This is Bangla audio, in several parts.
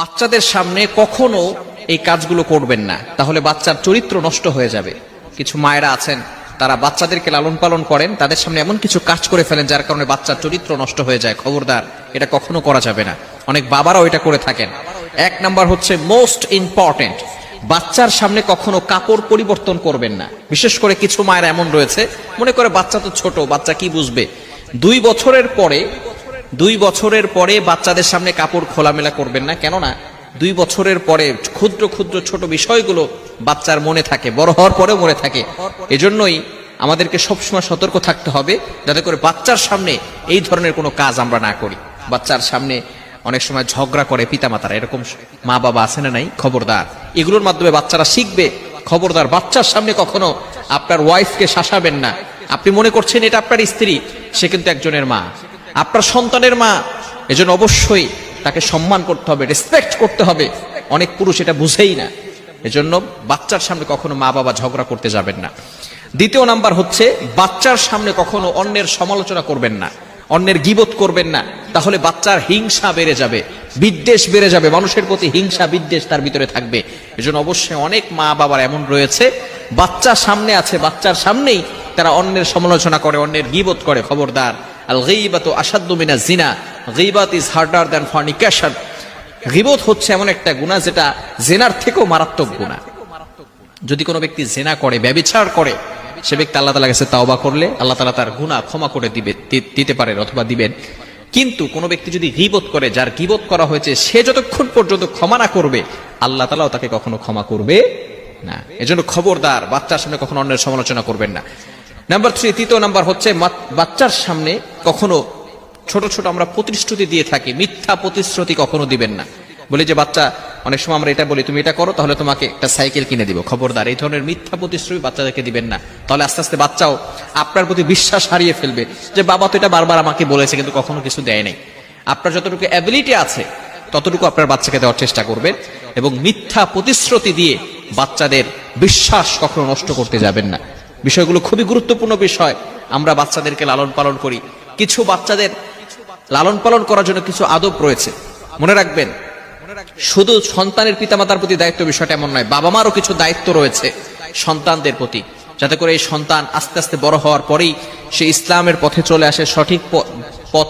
বাচ্চাদের সামনে কখনো এই কাজগুলো করবেন না। তাহলে বাচ্চার চরিত্র নষ্ট হয়ে যাবে। কিছু মায়েরা আছেন, তারা বাচ্চাদেরকে লালন পালন করেন, তাদের সামনে এমন কিছু কাজ করে ফেলেন যার কারণে বাচ্চার চরিত্র নষ্ট হয়ে যায়। খবরদার, এটা কখনো করা যাবে না। অনেক বাবারাও এটা করে থাকেন। এক নাম্বার হচ্ছে মোস্ট ইম্পর্টেন্ট বাচ্চার সামনে কখনো কাপড় পরিবর্তন করবেন না। বিশেষ করে কিছু মায়ের এমন রয়েছে, মনে করে বাচ্চা তো ছোট, বাচ্চা কি বুঝবে? দুই বছরের পরে দুই বছরের পরে বাচ্চাদের সামনে কাপড় খোলামেলা করবেন না। কেননা, দুই বছরের পরে ক্ষুদ্র ক্ষুদ্র ছোট বিষয়গুলো বাচ্চার মনে থাকে, বড় হওয়ার পরেও মনে থাকে। এজন্যই আমাদেরকে সবসময় সতর্ক থাকতে হবে, যাতে করে বাচ্চার সামনে এই ধরনের কোনো কাজ আমরা না করি। বাচ্চার সামনে অনেক সময় ঝগড়া করে পিতামাতারা, এরকম মা বাবা আছে না নাই? খবরদার। এগুলোর মাধ্যমে বাচ্চারা শিখবে, খবরদার। বাচ্চার সামনে কখনো আপনার ওয়াইফকে শাসাবেন না। আপনি মনে করছেন এটা আপনার স্ত্রী, সে কিন্তু একজনের মা। আপনার সন্তানের মা, এজন্য অবশ্যই তাকে সম্মান করতে হবে রেসপেক্ট করতে হবে। অনেক পুরুষ এটা বুঝেই না। এজন্য বাচ্চার সামনে কখনো মা বাবা ঝগড়া করতে যাবেন না। দ্বিতীয় নাম্বার হচ্ছে, বাচ্চার সামনে কখনো অন্যের সমালোচনা করবেন না। অন্যের গিবত করবেন না। তাহলে বাচ্চার হিংসা বেড়ে যাবে, বিদ্বেষ বেড়ে যাবে, মানুষের প্রতি হিংসা, বিদ্বেষ তার ভিতরে থাকবে। এজন্য অবশ্যই অনেক মা বাবার এমন রয়েছে, বাচ্চা সামনে আছে, বাচ্চার সামনেই তারা অন্যের সমালোচনা করে, অন্যের গিবত করে। খবরদার আল গিবাত আসাদ্দু মিনা জিনা গিবাত ইজ হার্ডার দ্যান ফর্নিকেশন। গিবত হচ্ছে এমন একটা গুণা যেটা জেনার থেকেও মারাত্মক গুণা যদি কোনো ব্যক্তি জেনা করে, ব্যবিচার করে, সে ব্যক্তি আল্লাহ তালা কাছে তাওবা করলে আল্লাহ তালা তার গুণা ক্ষমা করে দিবে দিতে পারেন অথবা দিবেন। কিন্তু কোনো ব্যক্তি যদি গিবত করে, যার গিবত করা হয়েছে, সে যতক্ষণ পর্যন্ত ক্ষমা না করবে, আল্লাহ তালাও তাকে কখনো ক্ষমা করবে না। এজন্য খবরদার, বাচ্চার সামনে কখনো অন্যের সমালোচনা করবেন না। নাম্বার থ্রি, তৃতীয় নাম্বার হচ্ছে, বাচ্চার সামনে কখনো ছোট ছোট আমরা প্রতিশ্রুতি দিয়ে থাকি, মিথ্যা প্রতিশ্রুতি কখনো দিবেন না। বলি যে, বাচ্চা, অনেক সময় আমরা এটা বলি, তুমি এটা করো, তাহলে তোমাকে একটা সাইকেল কিনে দিব। খবরদার, এই ধরনের মিথ্যা প্রতিশ্রুতি বাচ্চাদেরকে দিবেন না। তাহলে আস্তে আস্তে বাচ্চাও আপনার প্রতি বিশ্বাস হারিয়ে ফেলবে যে, বাবা তো এটা বারবার আমাকে বলেছে, কিন্তু কখনো কিছু দেয় নাই। আপনার যতটুকু অ্যাবিলিটি আছে, ততটুকু আপনার বাচ্চাকে দেওয়ার চেষ্টা করবেন এবং মিথ্যা প্রতিশ্রুতি দিয়ে বাচ্চাদের বিশ্বাস কখনো নষ্ট করতে যাবেন না। বিষয়গুলো খুবই গুরুত্বপূর্ণ বিষয়। আমরা বাচ্চাদেরকে লালন পালন করি। কিছু বাচ্চাদের লালন পালন করার জন্য কিছু আদব রয়েছে। মনে রাখবেন, শুধু সন্তানের পিতামাতার প্রতি দায়িত্ব বিষয়টা এমন নয় বাবা মারও কিছু দায়িত্ব রয়েছে সন্তানদের প্রতি। যাতে করে এই সন্তান আস্তে আস্তে বড় হওয়ার পরেই সে ইসলামের পথে চলে আসে, সঠিক পথ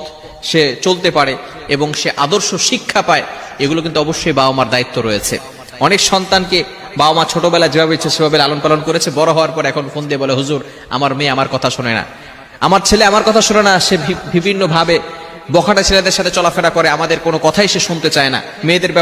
সে চলতে পারে এবং সে আদর্শ শিক্ষা পায়, এগুলো কিন্তু অবশ্যই বাবা মার দায়িত্ব রয়েছে। অনেক সন্তানকে বাবা মা ছোটবেলায় যেভাবে ইচ্ছে সেভাবে লালন পালন করেছে, বড় হওয়ার পর এখন ফোন দিয়ে বলে, হুজুর, আমার মেয়ে আমার কথা শোনে না। আমার ছেলে আমার কথা শোনে না, সে বিভিন্ন ভাবে বখাটা ছেলেদের সাথে চলাফেরা করে, আমাদের কোনো কথাই সে শুনতে চায় না। মেয়েদের